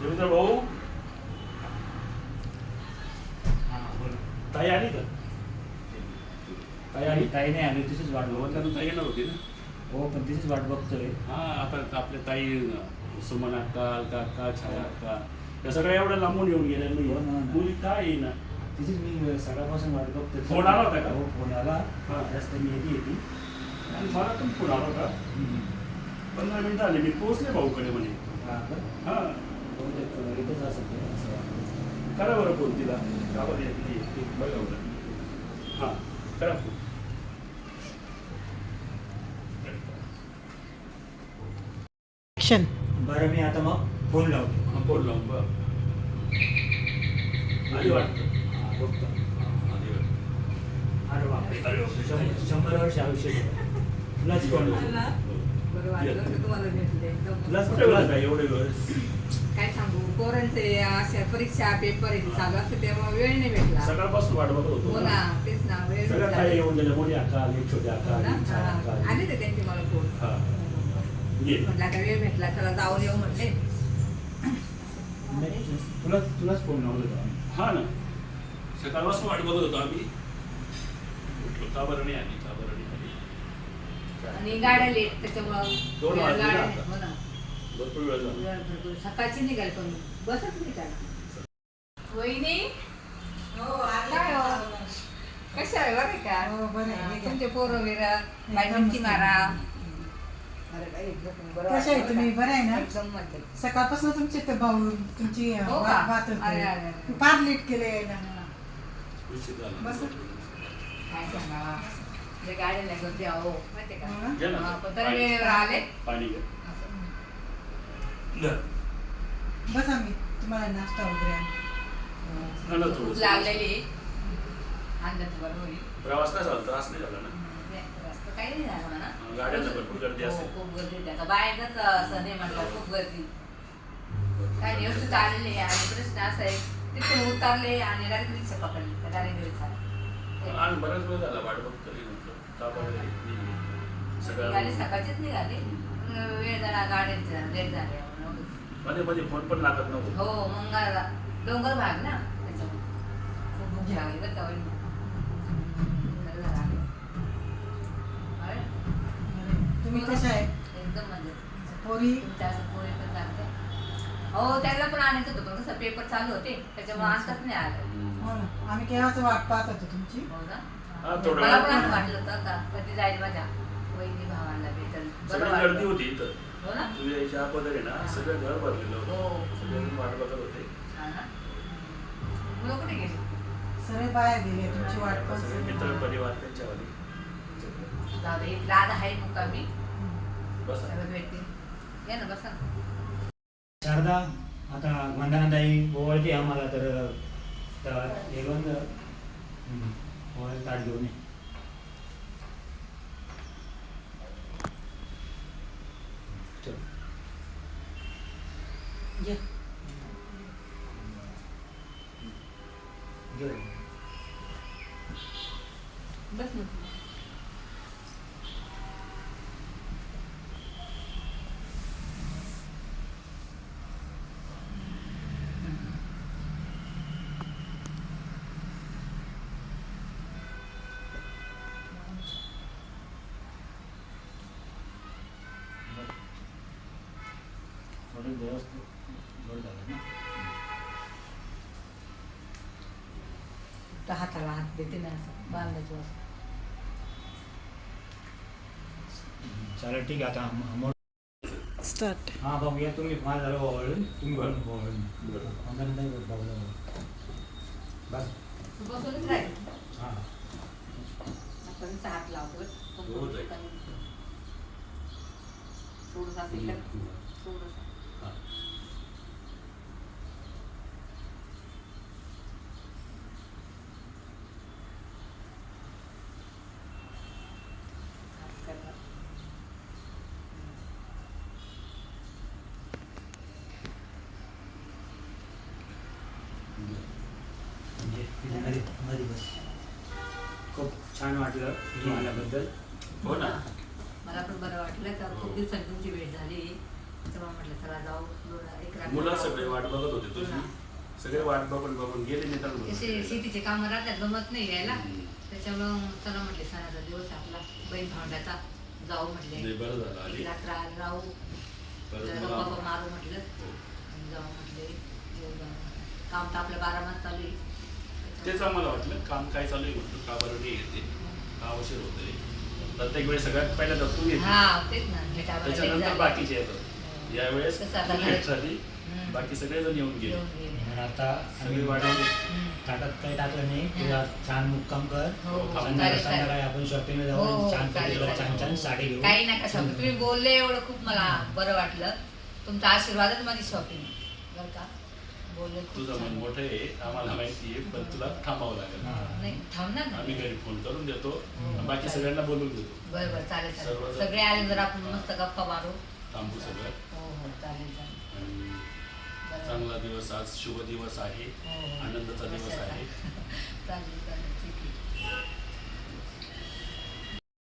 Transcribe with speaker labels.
Speaker 1: देवेंद्र भाऊ. हा बोला. ताई आली का? ताई आली.
Speaker 2: ताई नाही आली तिचीच वाट बघतोय.
Speaker 1: भगवंतानं ताई येणार होती ना?
Speaker 2: हो पण तिचीच वाट बघतोय.
Speaker 1: हा आता आपल्या ताई सुमन अक्का अलका अक्का छाया अक्का या सगळ्या एवढ्या लांबून येऊन गेल्या. नाही
Speaker 2: हो ना.
Speaker 1: मुली काय येईना?
Speaker 2: तिचीच मी सकाळपासून वाट बघतोय.
Speaker 1: फोन आला होता का?
Speaker 2: हो फोन आला.
Speaker 1: हा.
Speaker 2: रस्त्याने येते येते.
Speaker 1: आणि मला पण फोन आला होता. पंधरा मिनिटं आले मी पोहोचले भाऊकडे म्हणे.
Speaker 2: हा.
Speaker 1: करा बरं फोन तिला का बरं येते ती बघा बरं हां करा फोन
Speaker 2: बरं मी आता मग फोन लावतो.
Speaker 1: हां फोन लावून बघ. आली वाटतं.
Speaker 2: हा, बघतो.
Speaker 1: हां, वाटतं.
Speaker 2: अरे बापरे. शंभर- शंभर वर्ष आयुष्य आहे. तुलाच फोन.
Speaker 3: बरं
Speaker 2: तुलाच
Speaker 1: काय एवढे वेळ
Speaker 3: सांगू पोरांचे अशा परीक्षा पेपर हे चालू असते तेव्हा वेळ नाही भेटला
Speaker 1: सकाळपासून वाट बघत होतो
Speaker 3: हो ना तेच ना वेळ
Speaker 1: सगळ्या
Speaker 3: भेटला
Speaker 1: काय येऊन गेल्या मोठी अक्का छोटी अक्का
Speaker 3: हो ना?
Speaker 1: आली अक्का
Speaker 3: हा. ते त्यांचे मला फोन
Speaker 1: हा ये
Speaker 3: म्हटलं आता वेळ भेटला चला जाऊन येऊ म्हटले
Speaker 2: नाही, तुलाच फोन.
Speaker 1: हा ना सकाळपासून वाट बघत होतो आम्ही म्हटलं का बरं नाही आली का बरं नाही आली?
Speaker 3: आणि गाड्या लेट त्याच्यामुळं
Speaker 1: दोन
Speaker 3: वेळ
Speaker 1: वाजले ना
Speaker 3: गाड्या-
Speaker 1: आता.
Speaker 3: हो ना.
Speaker 1: भरपूर वेळ झाला
Speaker 3: वेळ भरपूर. सकाळची निघाल पण बसत नाही काय वहिनी काय हो? कशा आहे बरं का
Speaker 4: हो, बरं आहे.
Speaker 3: हा, तुमचे पोरं बिरं बाई मिठी मारा अरे बाई, एकदम बरं
Speaker 4: कशा आहे
Speaker 3: वाटलं
Speaker 4: तुम्ही?
Speaker 3: बरं
Speaker 4: आहे ना?
Speaker 3: एकदम मजेत.
Speaker 4: सकाळपासून तुमचे ते भाऊ तुमची अं,
Speaker 3: हो का?
Speaker 4: वाट पाहत
Speaker 3: अरे, अरे,
Speaker 4: होते
Speaker 3: अरे.
Speaker 4: फार लेट केले. बस.
Speaker 3: काय सांगावा जे गाडीला गर्दी अहो माहितीये का
Speaker 4: हो.
Speaker 3: हा, पण तरी वेळेवर आले
Speaker 1: पाणी घे
Speaker 3: असं.
Speaker 4: बसा मी तुम्हाला नाश्ता वगैरे आणते.
Speaker 1: हा
Speaker 3: भूक
Speaker 1: थोडंसं.
Speaker 3: लागलेली आणलं तर बरं होईल
Speaker 1: प्रवास काय झाला त्रास नाही झाला ना?
Speaker 3: नाही, रस्ता काही नाही झाला म्हणा.
Speaker 1: हा, गाड्यांना भरपूर गर्दी
Speaker 3: हो,
Speaker 1: असेल.
Speaker 3: खूप गर्दी होती. आता बाहेरच असं नाही म्हटलं खूप गर्दी. काय नाही व्यवस्थित आलेले आहे. आणि प्रश्न असा आहे तिथून उतरले आणि डायरेक्ट रिक्षा पकडली. तर डायरेक्ट घरी चालले
Speaker 1: आणि बराच वेळ झाला वाट बघतोय म्हटलं का बरं नाही?
Speaker 3: गाडी सकाळचीच निघाली. वेळ झाला गाड्यांचा लेट झाले.
Speaker 1: मध्ये मध्ये फोन पण लागत नव्हतो
Speaker 3: हो मंगळला डोंगर भाग ना? खूप भूक लागली बरं का वहिनी. बरं झालं आले. अरे,
Speaker 4: बरं. तुम्ही कशा आहे?
Speaker 3: एकदम मजेत.
Speaker 4: पोरी?
Speaker 3: तुमच्या असं पोहे पण चालते. हो त्याला पण आणायचं होतं पण कसं पेपर चालू होते. त्याच्यामुळे आजच नाही आलं.
Speaker 4: हो ना. आम्ही केव्हाच वाट पाहत होतो तुमची?
Speaker 3: हो ना?
Speaker 1: हा, थोडं
Speaker 3: मला पण असं वाटलं होतं का कधी जाईल माझ्या. वहिनी भावांना भेटल.
Speaker 1: सगळी
Speaker 3: बरं
Speaker 1: गर्दी
Speaker 3: वाटलं.
Speaker 1: होती इथं.
Speaker 3: हो ना?
Speaker 1: तुझ्या याच्या अगोदर आहे ना सगळं घर भरलेलं
Speaker 3: हो.
Speaker 1: होतं सगळे वाट बघत होते.
Speaker 3: हा ना मुलं कुठे गेली?
Speaker 4: सगळे बाहेर गेले तुमची वाट
Speaker 1: सगळे मित्र परिवार
Speaker 3: आज आहे
Speaker 1: बस.
Speaker 3: सगळं भेटतील. या ना बसा ना.
Speaker 2: शारदा आता वंदनाताई ओवाळते आम्हाला तर तर हे बंद. ओवाळी ताट घेऊन ये. चल.
Speaker 4: ये.
Speaker 2: घे.
Speaker 3: बस ना
Speaker 2: थोडं व्यवस्थित गोड झालं ना
Speaker 3: तर हाताला हात देते ना असं बांधायचं असं
Speaker 2: चालेल ठीक आहे आता आम-
Speaker 4: स्टार्ट
Speaker 2: हा बघूया तुम्ही माझं झालं ओवाळून तुम्ही. पण ओवाळून
Speaker 1: बरं.
Speaker 2: वंदनाताई बघू बस
Speaker 3: तू बसूनच राहील
Speaker 2: हां
Speaker 3: आपण हात लावतो
Speaker 1: हो.
Speaker 3: थोडंसं. थोडंसं.
Speaker 1: हा.
Speaker 3: असं करणार.
Speaker 2: म्हणजे मध्ये मध्ये बस. खूप छान वाटलं तुम्ही आल्याबद्दल.
Speaker 1: हो ना.
Speaker 3: मला पण बरं वाटलं का खूप दिवसांनी तुमची भेट झाली. तेव्हा म्हटलं चला जाऊ. दोन- एक रात्र
Speaker 1: मुलं
Speaker 3: राहू.
Speaker 1: सगळे वाट बघत होते तुझी.
Speaker 3: हा.
Speaker 1: सगळे वाट बघून बघून गेले
Speaker 3: ते
Speaker 1: निदान
Speaker 3: शे- शेतीचे काम राहतात जमत नाही यायला.
Speaker 1: हम्म.
Speaker 3: त्याच्यामुळं चला म्हटले सणाचा दिवस आपला. बहीण भावंडाचा. जाऊ
Speaker 1: नाही,
Speaker 3: म्हटले
Speaker 1: बरं झालं आली
Speaker 3: एक रात्र आज राहू.
Speaker 1: परत
Speaker 3: जरा
Speaker 1: मला-
Speaker 3: गप्पा मारू म्हटलं.
Speaker 1: हो.
Speaker 3: आणि जाऊ म्हटले. काम तर आपलं बारा महिने चालू आहे.
Speaker 1: तेच आम्हाला वाटलं काम काय चालू आहे म्हटलं का बरं नाही येते? का उशीर होतोय? प्रत्येक वेळेस सगळ्यात पहिल्यांदा तू येते.
Speaker 3: हा तेच ना भेटा मला
Speaker 1: त्याच्यानंतर. बाकीचे येतात. यावेळेस
Speaker 3: तसं आता
Speaker 1: तू लेट झाली.
Speaker 3: हम्म.
Speaker 1: बाकी सगळेजण येऊन गेले.
Speaker 3: येऊन गेले.
Speaker 2: आता आम्ही
Speaker 1: सगळे वाढवले.
Speaker 3: हम्म.
Speaker 2: ताटात काही टाकलं नाही. तुला छान मुक्काम कर.
Speaker 3: हो, हो,
Speaker 1: थांबून
Speaker 2: संध्याकाळी
Speaker 3: चालेल, चालेल.
Speaker 2: संध्याकाळी आपण शॉपिंगला
Speaker 3: हो, हो,
Speaker 2: जाऊ छान
Speaker 3: चालेल,
Speaker 2: तुला छान
Speaker 3: चालेल.
Speaker 2: छान साडी घेऊ.
Speaker 3: काही नका शॉपिंग तुम्ही बोलले एवढं खूप मला बरं वाटलं. तुमचा आशीर्वादच माझी शॉपिंग बरं का?
Speaker 1: तुझं मन मोठं आहे आम्हाला माहिती आहे पण तुला थांबावं लागेल.
Speaker 3: नाही थांबणार ना
Speaker 1: आम्ही घरी फोन करून देतो
Speaker 3: हो.
Speaker 1: बाकी सगळ्यांना बोलून देतो.
Speaker 3: बरं बरं चालेल सगळे आले जर आपण मस्त गप्पा मारू.
Speaker 1: थांबू सगळं.
Speaker 3: हो, हो,
Speaker 1: चांगला दिवस आज शुभ दिवस आहे. आनंदाचा दिवस
Speaker 3: आहे. चालेल चालेल.
Speaker 1: ठीक आहे.